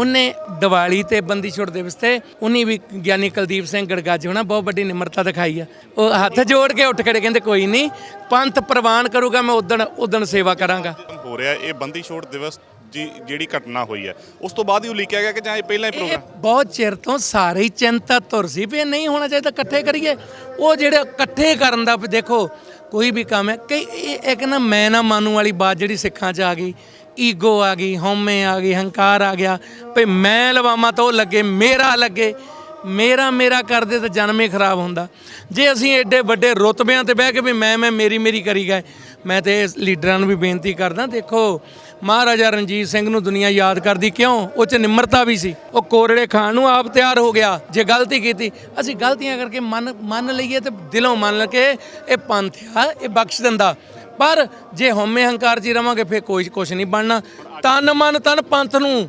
ਉਹਨੇ ਦੀਵਾਲੀ ਤੇ ਬੰਦੀ ਛੋੜ ਦਿਵਸ ਤੇ ਉਹਨੇ ਵੀ ਗਿਆਨੀ ਕੁਲਦੀਪ ਸਿੰਘ ਗੜਗਾਜ ਹੋਣਾ ਬਹੁਤ ਵੱਡੀ ਨਿਮਰਤਾ ਦਿਖਾਈ ਆ। ਉਹ ਹੱਥ ਜੋੜ ਕੇ ਉੱਠ ਖੜੇ ਕਹਿੰਦੇ ਕੋਈ ਨਹੀਂ ਪੰਥ ਪ੍ਰਵਾਨ ਕਰੂਗਾ ਮੈਂ ਉਦਣ ਉਦਣ ਸੇਵਾ ਕਰਾਂਗਾ। ਹੋ ਰਿਹਾ ਇਹ ਬੰਦੀ ਛੋੜ ਦਿਵਸ ਜੀ ਜਿਹੜੀ ਘਟਨਾ ਹੋਈ ਹੈ ਉਸ ਤੋਂ ਬਾਅਦ ਹੀ ਉਲੀਕਿਆ ਗਿਆ ਕਿ ਜਾਂ ਇਹ ਪਹਿਲਾਂ ਹੀ ਪ੍ਰੋਗਰਾਮ ਬਹੁਤ ਚਿਰ ਤੋਂ ਸਾਰੇ ਹੀ ਚਿੰਤਾ ਧੁਰ ਸੀ ਵੀ ਨਹੀਂ ਹੋਣਾ ਚਾਹੀਦਾ ਇਕੱਠੇ ਕਰੀਏ। ਉਹ ਜਿਹੜੇ ਇਕੱਠੇ ਕਰਨ ਦਾ ਦੇਖੋ ਕੋਈ ਵੀ ਕੰਮ ਹੈ ਇਹ ਇੱਕ ਨਾ ਮੈਂ ਨਾ ਮਾਨੂ ਵਾਲੀ ਬਾਤ ਜਿਹੜੀ ਸਿੱਖਾਂ 'ਚ ਆ ਗਈ ਈਗੋ ਆ ਗਈ, ਹਉਮੈ ਆ ਗਈ, ਹੰਕਾਰ ਆ ਗਿਆ। ਭਈ ਮੈਂ ਲਵਾਵਾਂ ਤਾਂ ਉਹ ਲੱਗੇ, ਮੇਰਾ ਲੱਗੇ। ਮੇਰਾ ਮੇਰਾ ਕਰਦੇ ਤਾਂ ਜਨਮ ਹੀ ਖਰਾਬ ਹੁੰਦਾ। ਜੇ ਅਸੀਂ ਐਡੇ ਵੱਡੇ ਰੁਤਬਿਆਂ ਤੇ ਬਹਿ ਕੇ ਵੀ ਮੈਂ ਮੈਂ ਮੇਰੀ ਮੇਰੀ ਕਰੀ ਗਏ, ਮੈਂ ਤੇ ਲੀਡਰਾਂ ਨੂੰ ਵੀ ਬੇਨਤੀ ਕਰਦਾ, ਦੇਖੋ, ਮਹਾਰਾਜਾ ਰਣਜੀਤ ਸਿੰਘ ਨੂੰ ਦੁਨੀਆ ਯਾਦ ਕਰਦੀ ਕਿਉਂ? ਉਹ ਚ ਨਿਮਰਤਾ ਵੀ ਸੀ। ਉਹ ਕੋਰੜੇ ਖਾਣ ਨੂੰ ਆਪ ਤਿਆਰ ਹੋ ਗਿਆ, ਜੇ ਗਲਤੀ ਕੀਤੀ। ਅਸੀਂ ਗਲਤੀਆਂ ਕਰਕੇ ਮੰਨ ਮੰਨ ਲਈਏ ਤੇ ਦਿਲੋਂ ਮੰਨ ਕੇ ਇਹ ਪੰਥ ਆ, ਇਹ ਬਖਸ਼ ਦਿੰਦਾ। ਪਰ ਜੇ ਹਉਮੈ ਹੰਕਾਰ ਚ ਹੀ ਰਵਾਂਗੇ, ਫੇਰ ਕੋਈ ਕੁਝ ਨਹੀਂ ਬਣਨਾ। ਤਨ ਮਨ ਤਨ ਪੰਥ ਨੂੰ।